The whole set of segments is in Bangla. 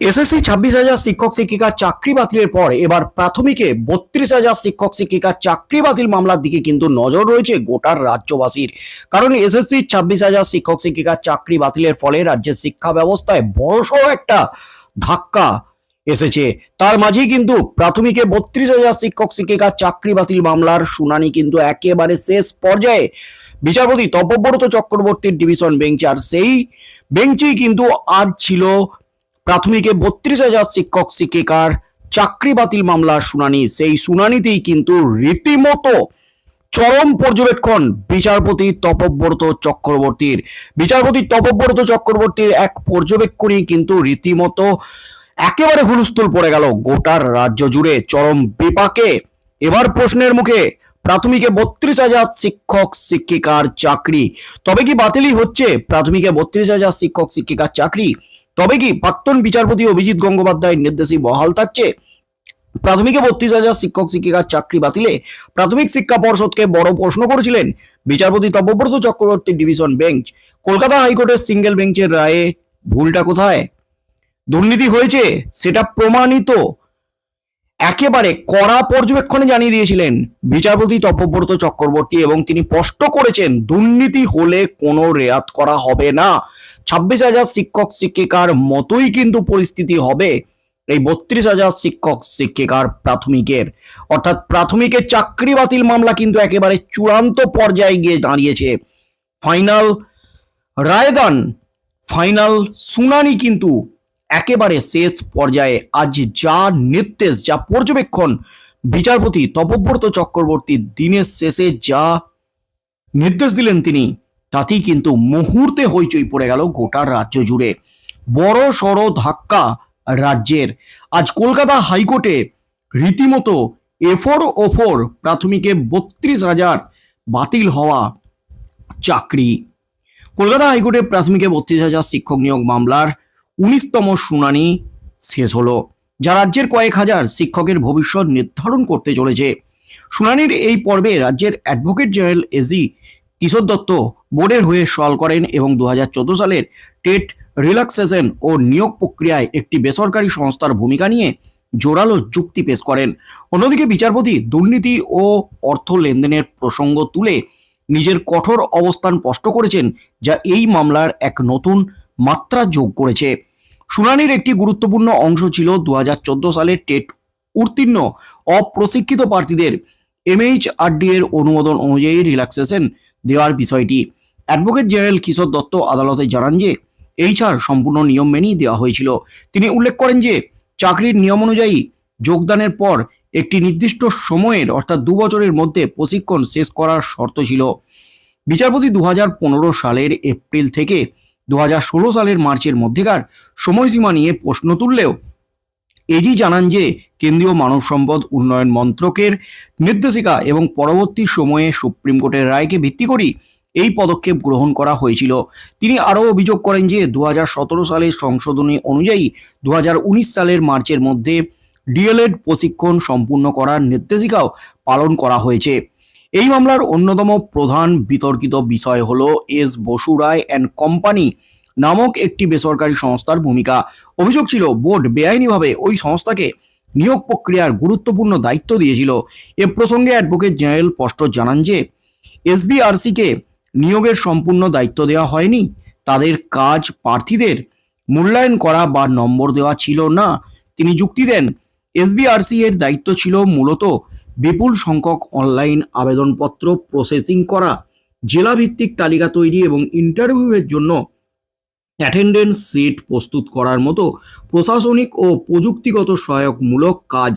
এসএসসি ছাব্বিশ হাজার শিক্ষক শিক্ষিকার চাকরি বাতিলের পর এবার প্রাথমিকে বত্রিশ হাজার শিক্ষক শিক্ষিকার চাকরি বাতিল মামলার দিকে কিন্তু নজর রয়েছে গোটার রাজ্যবাসীর। কারণ এসএসসি ছাব্বিশ হাজার শিক্ষক শিক্ষিকার চাকরি বাতিলের ফলে রাজ্যের শিক্ষা ব্যবস্থায় বড়সড় একটা ধাক্কা এসেছে। তার মাঝেই কিন্তু প্রাথমিকে বত্রিশ হাজার শিক্ষক শিক্ষিকার চাকরি বাতিল মামলার শুনানি কিন্তু একেবারে শেষ পর্যায়ে। বিচারপতি তপব্রত চক্রবর্তীর ডিভিশন বেঞ্চ আর সেই বেঞ্চেই কিন্তু আজ ছিল প্রাথমিকে বত্রিশ হাজার শিক্ষক, শিক্ষিকার চাকরি বাতিল মামলার শুনানি। সেই শুনানিতেই কিন্তু রীতিমতো চরম পর্যবেক্ষণ বিচারপতি তপব্রত চক্রবর্তীর। বিচারপতি তপব্রত চক্রবর্তীর এক পর্যবেক্ষণই কিন্তু রীতিমতো একেবারে হুলস্থুল পড়ে গেল গোটার রাজ্য জুড়ে চরম বিপাকে। এবার প্রশ্নের মুখে, প্রাথমিকে বত্রিশ হাজার শিক্ষক, শিক্ষিকার চাকরি। তবে কি বাতিলই হচ্ছে? প্রাথমিকে বত্রিশ হাজার শিক্ষক, শিক্ষিকার চাকরি? তবে কি প্রাক্তন বিচারপতি অভিজিৎ গঙ্গোপাধ্যায়ের নির্দেশই বহাল থাকছে? প্রাথমিকে বত্রিশ হাজার শিক্ষক, শিক্ষিকার চাকরি বাতিলে প্রাথমিক শিক্ষা পর্ষদকে বড় প্রশ্ন করেছিলেন বিচারপতি তপব্রত চক্রবর্তী ডিভিশন বেঞ্চ। কলকাতা হাইকোর্টের সিঙ্গেল বেঞ্চের রায়ে ভুলটা কোথায়? দুর্নীতি হয়েছে, সেটা প্রমাণিত। একেবারে কড়া পর্যবেক্ষণে জানিয়ে দিয়েছিলেন বিচারপতি তপব্রত চক্রবর্তী এবং তিনি স্পষ্ট করেছেন, দুর্নীতি হলে কোনো রেয়াত করা হবে না। ছাব্বিশ হাজার শিক্ষক শিক্ষিকার মতোই কিন্তু পরিস্থিতি হবে এই বত্রিশ হাজার শিক্ষক শিক্ষিকার প্রাথমিকের। অর্থাৎ প্রাথমিকের চাকরি বাতিল মামলা কিন্তু একেবারে চূড়ান্ত পর্যায়ে গিয়ে দাঁড়িয়েছে। ফাইনাল রায়দান, ফাইনাল শুনানি কিন্তু একেবারে শেষ পর্যায়ে আজ যা নির্দেশ, যা পর্যবেক্ষণ, বিচারপতি তপব্রত চক্রবর্তী দিনের শেষে যা নির্দেশ দিলেন তিনি, তাতেই কিন্তু মুহূর্তে হইচই পড়ে গেল গোটা রাজ্য জুড়ে। বড় সড় ধাক্কা রাজ্যের। আজ কলকাতা হাইকোর্টে রীতিমতো এফোর ওফোর প্রাথমিকে বত্রিশ হাজার বাতিল হওয়া চাকরি। কলকাতা হাইকোর্টে প্রাথমিকে বত্রিশ হাজার শিক্ষক নিয়োগ মামলার উনিশতম শুনানি শেষ হলো, যা রাজ্যের কয়েক হাজার শিক্ষকের ভবিষ্যৎ নির্ধারণ করতে চলেছে। শুনানির এই পর্বে রাজ্যের advocate general AG Kishore Dutta বোর্ডের হয়ে সওয়াল করেন এবং দু হাজার চোদ্দ সালের টেট রিল্যাক্সেশন ও নিয়োগ প্রক্রিয়ায় একটি বেসরকারি সংস্থার ভূমিকা নিয়ে জোরালো যুক্তি পেশ করেন। অন্যদিকে বিচারপতি দুর্নীতি ও অর্থ লেনদেনের প্রসঙ্গ তুলে নিজের কঠোর অবস্থান স্পষ্ট করেছেন, যা এই মামলার এক নতুন মাত্রা যোগ করেছে। শুনানির একটি গুরুত্বপূর্ণ অংশ ছিল দু সালের টেট উত্তীর্ণ অপ্রশিক্ষিত প্রার্থীদের এমএইচআরডি এর অনুমোদন অনুযায়ী রিল্যাক্সেশন দেওয়ার বিষয়টি। অ্যাডভোকেট জেনারেল কিশোর দত্ত আদালতে জানান যে এই ছাড় সম্পূর্ণ নিয়ম মেনেই দেওয়া হয়েছিল। তিনি উল্লেখ করেন যে, চাকরির নিয়ম অনুযায়ী যোগদানের পর একটি নির্দিষ্ট সময়ের অর্থাৎ দু বছরের মধ্যে প্রশিক্ষণ শেষ করার শর্ত ছিল। বিচারপতি দু হাজার পনেরো সালের এপ্রিল থেকে দু হাজার ষোলো সালের মার্চের মধ্যেকার সময়সীমা নিয়ে প্রশ্ন তুললেও এজি জানান যে কেন্দ্রীয় মানব সম্পদ উন্নয়ন মন্ত্রকের নির্দেশিকা এবং পরবর্তী সময়ে সুপ্রিম কোর্টের রায়কে ভিত্তি করেই এই পদক্ষেপ গ্রহণ করা হয়েছিল। তিনি আরও অভিযোগ করেন যে দু হাজার সতেরো সালের সংশোধনী অনুযায়ী দু হাজার উনিশ সালের মার্চের মধ্যে ডিএলএড প্রশিক্ষণ সম্পূর্ণ করার নির্দেশিকাও পালন করা হয়েছে। এই মামলার অন্যতম প্রধান বিতর্কিত বিষয় হল S Basu Roy and company নামক একটি বেসরকারি সংস্থার ভূমিকা। অভিযোগ ছিল, বোর্ড বেআইনিভাবে ওই সংস্থাকে নিয়োগ প্রক্রিয়ার গুরুত্বপূর্ণ দায়িত্ব দিয়েছিল। এ প্রসঙ্গে অ্যাডভোকেট জেনারেল স্পষ্ট জানান যে এসবিআরসিকে নিয়োগের সম্পূর্ণ দায়িত্ব দেওয়া হয়নি। তাদের কাজ প্রার্থীদের মূল্যায়ন করা বা নম্বর দেওয়া ছিল না। তিনি যুক্তি দেন এসবিআরসি এর দায়িত্ব ছিল মূলত বিপুল সংখ্যক অনলাইন আবেদনপত্র প্রসেসিং করা, জেলাভিত্তিক তালিকা তৈরি এবং ইন্টারভিউয়ের জন্য অ্যাটেন্ডেন্স সিট প্রস্তুত করার মতো প্রশাসনিক ও প্রযুক্তিগত সহায়কমূলক কাজ।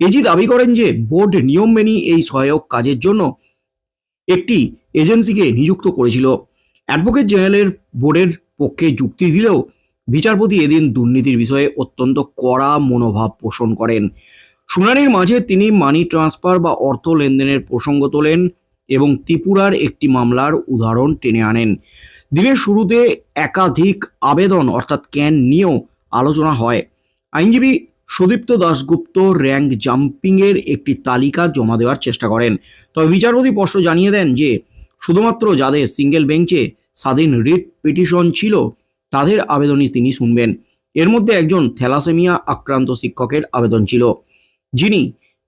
এজি দাবি করেন যে, বোর্ড নিয়ম মেনেই এই সহায়ক কাজের জন্য একটি এজেন্সিকে নিযুক্ত করেছিল। অ্যাডভোকেট জেনারেলের বোর্ডের পক্ষে যুক্তি দিলেও বিচারপতি এদিন দুর্নীতির বিষয়ে অত্যন্ত কড়া মনোভাব পোষণ করেন। শুনানির মাঝে তিনি মানি ট্রান্সফার বা অর্থ লেনদেনের প্রসঙ্গ তোলেন এবং ত্রিপুরার একটি মামলার উদাহরণ টেনে আনেন। দিনের শুরুতে একাধিক আবেদন অর্থাৎ ক্যান নিয়েও আলোচনা হয়। আইনজীবী সুদীপ্ত দাশগুপ্ত র্যাঙ্ক জাম্পিংয়ের একটি তালিকা জমা দেওয়ার চেষ্টা করেন। তবে বিচারপতি স্পষ্ট জানিয়ে দেন যে, শুধুমাত্র যাদের সিঙ্গেল বেঞ্চে স্বাধীন রিট পিটিশন ছিল, তাদের আবেদনই তিনি শুনবেন। এর মধ্যে একজন থ্যালাসেমিয়া আক্রান্ত শিক্ষকের আবেদন ছিল। যিনি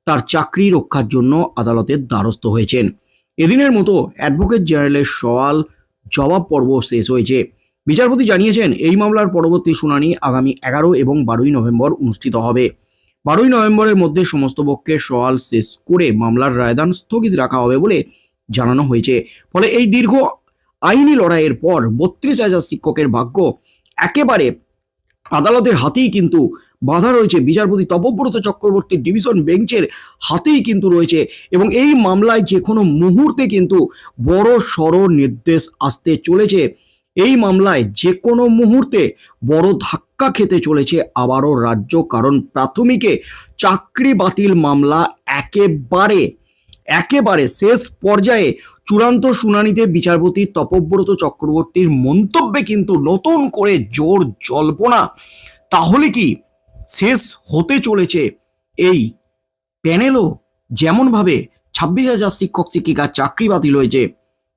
তার চাকরি রক্ষার জন্য আদালতের দ্বারস্থ হয়েছেন। এদিনের মতো অ্যাডভোকেট জেনারেলের সওয়াল জবাব পর্ব শেষ হয়েছে। বিচারপতি জানিয়েছেন, এই মামলার পরবর্তী শুনানি আগামী এগারো এবং বারোই নভেম্বর অনুষ্ঠিত হবে। বারোই নভেম্বরের মধ্যে সমস্ত পক্ষের সওয়াল শেষ করে মামলার রায়দান স্থগিত রাখা হবে বলে জানানো হয়েছে। ফলে এই দীর্ঘ আইনি লড়াইয়ের পর বত্রিশ হাজার শিক্ষকের ভাগ্য একেবারে আদালতের হাতেই কিন্তু বাধা রয়েছে। বিচারপতি তপব্রত চক্রবর্তীর ডিভিশন বেঞ্চের হাতেই কিন্তু রয়েছে এবং এই মামলায় যে কোনো মুহূর্তে কিন্তু বড় সড় নির্দেশ আসতে চলেছে। এই মামলায় যে কোনো মুহূর্তে বড় ধাক্কা খেতে চলেছে আবারও রাজ্য, কারণ প্রাথমিকে চাকরি বাতিল মামলা একেবারে একেবারে শেষ পর্যায়ে চূড়ান্ত শুনানিতে বিচারপতি তপব্রত চক্রবর্তীর মন্তব্যে কিন্তু নতুন করে জোর জল্পনা। তাহলে কি শেষ হতে চলেছে। এই প্যানেলও যেমনভাবে ছাব্বিশ হাজার শিক্ষক শিক্ষিকার চাকরি বাতিল হয়েছে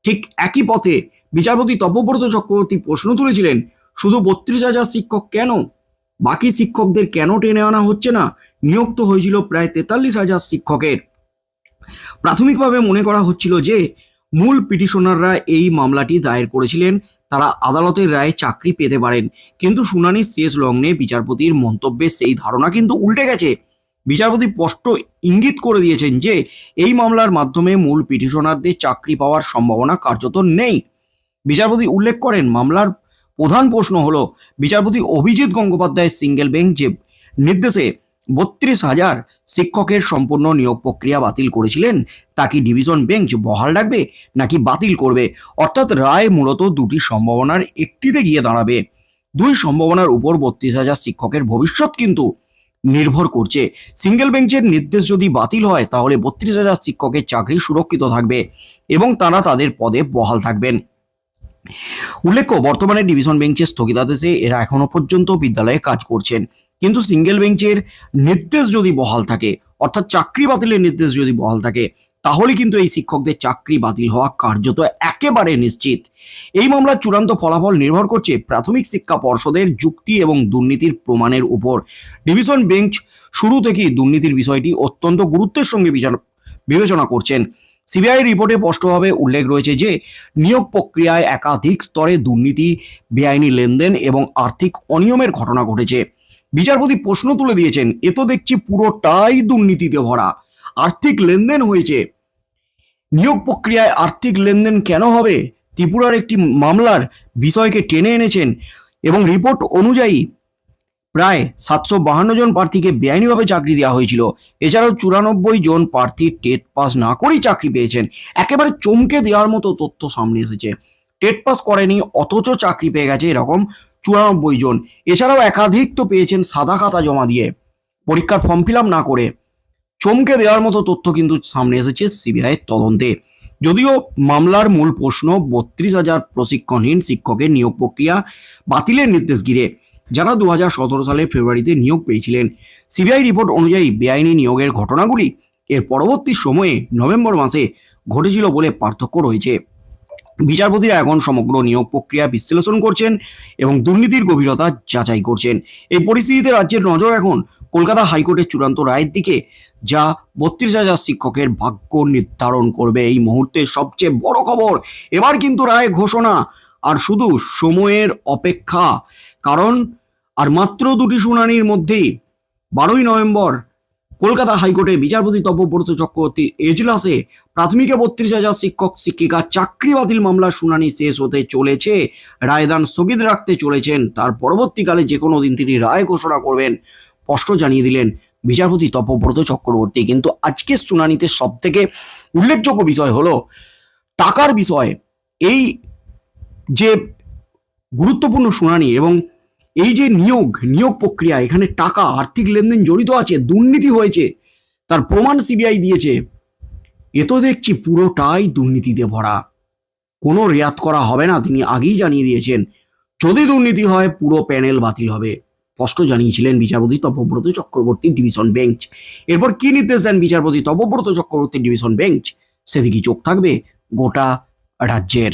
ঠিক একই পথে বিচারপতি তপব্রত চক্রবর্তী প্রশ্ন তুলেছিলেন, শুধু বত্রিশ হাজার শিক্ষক কেন? বাকি শিক্ষকদের কেন টেনে আনা হচ্ছে না? নিয়োগ তো হয়েছিল প্রায় তেতাল্লিশ হাজার শিক্ষকের। প্রাথমিকভাবে মনে করা হচ্ছিল যে, মূল পিটিশনাররা এই মামলাটি দায়ের করেছিলেন তারা আদালতের রায়ে চাকরি পেতে পারেন। কিন্তু শুনানির শেষ লগ্নে বিচারপতির মন্তব্যে সেই ধারণা কিন্তু উল্টে গেছে। বিচারপতি স্পষ্ট ইঙ্গিত করে দিয়েছেন যে, এই মামলার মাধ্যমে মূল পিটিশনারদের চাকরি পাওয়ার সম্ভাবনা কার্যত নেই। বিচারপতি উল্লেখ করেন, মামলার প্রধান প্রশ্ন হলো, বিচারপতি অভিজিৎ গঙ্গোপাধ্যায়ের সিঙ্গেল বেঞ্চে নির্দেশে বত্রিশ হাজার শিক্ষকের সম্পূর্ণ নিয়োগ প্রক্রিয়া বাতিল করেছিলেন। তা কি ডিভিশন বেঞ্চ বহাল রাখবে নাকি বাতিল করবে? অর্থাৎ রায় মূলত দুটি সম্ভাবনার একটিতে গিয়ে দাঁড়াবে। দুই সম্ভাবনার উপর বত্রিশ হাজার শিক্ষকের ভবিষ্যৎ কিন্তু নির্ভর করছে। সিঙ্গেল বেঞ্চের নির্দেশ যদি বাতিল হয়, তাহলে বত্রিশ হাজার শিক্ষকের চাকরি সুরক্ষিত থাকবে এবং তারা তাদের পদে বহাল থাকবেন। উল্লেখ্য, বর্তমানে ডিভিশন বেঞ্চের স্থগিতাদেশে এরা এখনও পর্যন্ত বিদ্যালয়ে কাজ করছেন। কিন্তু সিঙ্গেল বেঞ্চের নির্দেশ যদি বহাল থাকে, অর্থাৎ চাকরি বাতিলের নির্দেশ যদি বহাল থাকে, তাহলে কিন্তু এই শিক্ষকদের চাকরি বাতিল হওয়া কার্যত একেবারে নিশ্চিত। এই মামলার চূড়ান্ত ফলাফল নির্ভর করছে প্রাথমিক শিক্ষা পর্ষদের যুক্তি এবং দুর্নীতির প্রমাণের উপর। ডিভিশন বেঞ্চ শুরু থেকেই দুর্নীতির বিষয়টি অত্যন্ত গুরুত্বের সঙ্গে বিবেচনা করছেন। সিবিআই রিপোর্টে স্পষ্টভাবে উল্লেখ রয়েছে যে, নিয়োগ প্রক্রিয়ায় একাধিক স্তরে দুর্নীতি, বেআইনি লেনদেন এবং আর্থিক অনিয়মের ঘটনা ঘটেছে। বিচারপতি প্রশ্ন তুলে দিয়েছেন, এ তো দেখছি পুরোটাই দুর্নীতিতে ভরা। আর্থিক লেনদেন হয়েছে। নিয়োগ প্রক্রিয়ায় আর্থিক লেনদেন কেন হবে? ত্রিপুরার একটি মামলার বিষয়কে টেনে এনেছেন এবং রিপোর্ট অনুযায়ী প্রায় সাতশো বাহান্ন জন প্রার্থীকে বেআইনিভাবে চাকরি দেওয়া হয়েছিল। এছাড়াও চুরানব্বই জন প্রার্থী টেট পাস না করেই চাকরি পেয়েছেন। একেবারে চমকে দেওয়ার মতো তথ্য সামনে এসেছে। টেট পাস করেনি, অথচ চাকরি পেয়ে গেছে এরকম চুরানব্বই জন। এছাড়াও একাধিক তো পেয়েছেন সাদা খাতা জমা দিয়ে। পরীক্ষার ফর্ম ফিল না করে চমকে দেওয়ার মতো তথ্য কিন্তু সামনে এসেছে সিবিআইয়ের তদন্তে। যদিও মামলার মূল প্রশ্ন বত্রিশ হাজার প্রশিক্ষণহীন শিক্ষকের নিয়োগ প্রক্রিয়া বাতিলের নির্দেশ ঘিরে, যারা দু হাজার সতেরো সালের ফেব্রুয়ারিতে নিয়োগ পেয়েছিলেন। সিবিআই রিপোর্ট অনুযায়ী বেআইনি নিয়োগের ঘটনাগুলি এর পরবর্তী সময়ে নভেম্বর মাসে ঘটেছিল বলে পার্থক্য রয়েছে। বিচারপতিরা এখন সমগ্র নিয়োগ প্রক্রিয়া বিশ্লেষণ করছেন এবং দুর্নীতির গভীরতা যাচাই করছেন। এই পরিস্থিতিতে রাজ্যের নজর এখন কলকাতা হাইকোর্টের চূড়ান্ত রায়ের দিকে, যা বত্রিশ হাজার শিক্ষকের ভাগ্য নির্ধারণ করবে। এই মুহূর্তের সবচেয়ে বড় খবর, এবার কিন্তু রায় ঘোষণা। আর শুধু সময়ের অপেক্ষা, কারণ আর মাত্র দুটি শুনানির মধ্যেই বারোই নভেম্বর কলকাতা হাইকোর্টে বিচারপতি তপব্রত চক্রবর্তীর এজলাসে প্রাথমিকে বত্রিশ হাজার শিক্ষক, শিক্ষিকা, চাকরি বাতিল মামলার শুনানি শেষ হতে চলেছে। রায়দান স্থগিত রাখতে চলেছেন। তার পরবর্তীকালে যে কোনো দিন তিনি রায় ঘোষণা করবেন, স্পষ্ট জানিয়ে দিলেন বিচারপতি তপব্রত চক্রবর্তী। কিন্তু আজকের শুনানিতে সব থেকে উল্লেখযোগ্য বিষয় হলো টাকার বিষয়। এই যে গুরুত্বপূর্ণ শুনানি এবং এই যে নিয়োগ নিয়োগ প্রক্রিয়া, এখানে টাকা, আর্থিক লেনদেন জড়িত আছে, দুর্নীতি হয়েছে, তার প্রমাণ সিবিআই দিয়েছে। এ তো দেখছি পুরোটাই দুর্নীতিতে ভরা। কোনো রেয়াত করা হবে না, তিনি আগেই জানিয়ে দিয়েছেন। যদি দুর্নীতি হয়, পুরো প্যানেল বাতিল হবে। স্পষ্ট জানিয়েছিলেন বিচারপতি তপব্রত চক্রবর্তী, ডিভিশন বেঞ্চ। এরপর কি নির্দেশ দেন বিচারপতি তপব্রত চক্রবর্তী, ডিভিশন বেঞ্চ? সেদিকে চোখ থাকবে গোটা রাজ্যের।